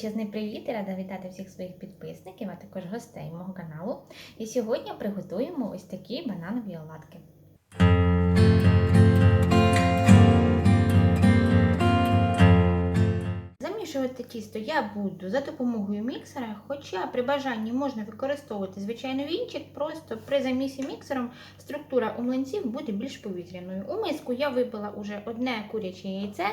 Величезний привіт і рада вітати всіх своїх підписників, а також гостей мого каналу. І сьогодні приготуємо ось такі бананові оладки. Замішувати тісто я буду за допомогою міксера, хоча при бажанні можна використовувати звичайно вінчик, просто при замісі міксером структура у млинців буде більш повітряною. У миску я вибила уже одне куряче яйце,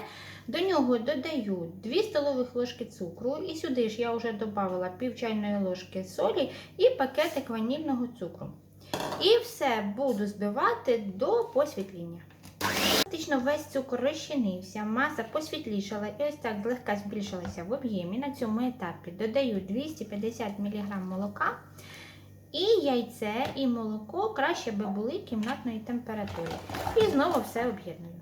до нього додаю 2 столових ложки цукру, і сюди ж я вже додала пів чайної ложки солі і пакетик ванільного цукру. І все буду збивати до посвітління. Практично весь цукор розчинився, маса посвітлішала і ось так злегка збільшилася в об'ємі. На цьому етапі додаю 250 мг молока. І яйце, і молоко краще би були кімнатної температури. І знову все об'єдную.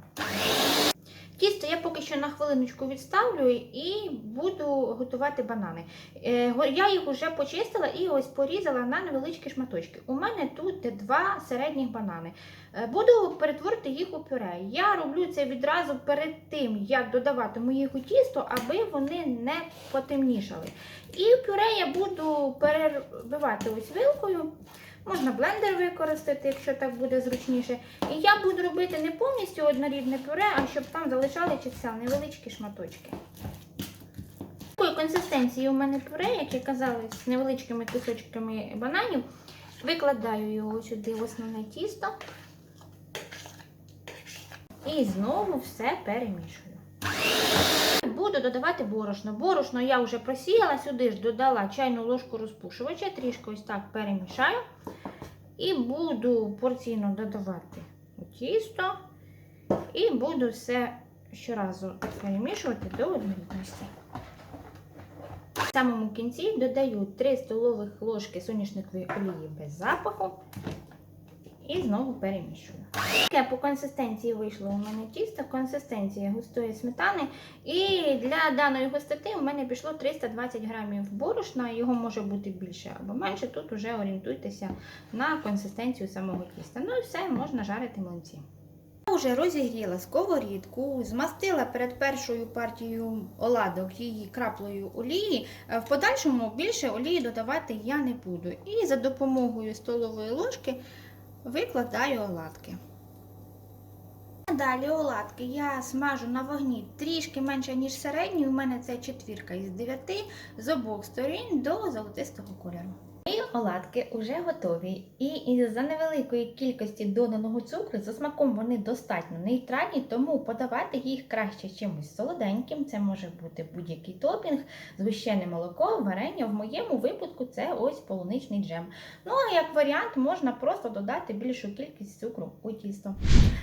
Тісто я поки що на хвилиночку відставлю і буду готувати банани. Е, Я їх вже почистила і ось порізала на невеличкі шматочки. У мене тут два середніх банани. Е, Буду перетворити їх у пюре. Я роблю це відразу перед тим, як додаватиму їх у тісто, аби вони не потемнішали. І пюре я буду перебивати ось вилкою. Можна блендер використати, якщо так буде зручніше. І я буду робити не повністю однорідне пюре, а щоб там залишалися невеличкі шматочки. Такої консистенції у мене пюре, як я казала, з невеличкими кусочками бананів. Викладаю його сюди в основне тісто. І знову все перемішую. Буду додавати борошно. Борошно я вже просіяла, сюди ж додала чайну ложку розпушувача, трішки ось так перемішаю. І буду порційно додавати тісто. І буду все щоразу перемішувати до однорідності. В самому кінці додаю 3 столових ложки соняшникової олії без запаху. І знову перемішую. Таке по консистенції вийшло у мене тісто, консистенція густої сметани. І для даної густоти у мене пішло 320 грамів борошна, його може бути більше або менше. Тут вже орієнтуйтеся на консистенцію самого тіста. Ну і все, можна жарити млинці. Я вже розігріла сковорідку, змастила перед першою партією оладок її краплею олії. Е, В подальшому більше олії додавати я не буду. І за допомогою столової ложки викладаю оладки. Далі оладки я смажу на вогні трішки менше, ніж середній. У мене це четвірка із дев'яти з обох сторін до золотистого кольору. І оладки вже готові. І із-за невеликої кількості доданого цукру за смаком вони достатньо нейтральні, тому подавати їх краще чимось солоденьким. Це може бути будь-який топінг, згущене молоко, варення. В моєму випадку це ось полуничний джем. Ну а як варіант, можна просто додати більшу кількість цукру у тісто.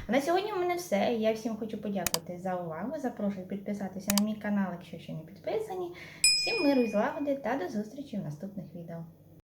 На сьогодні у мене все. Я всім хочу подякувати за увагу. Запрошую підписатися на мій канал, якщо ще не підписані. Всім миру і злагоди та до зустрічі в наступних відео.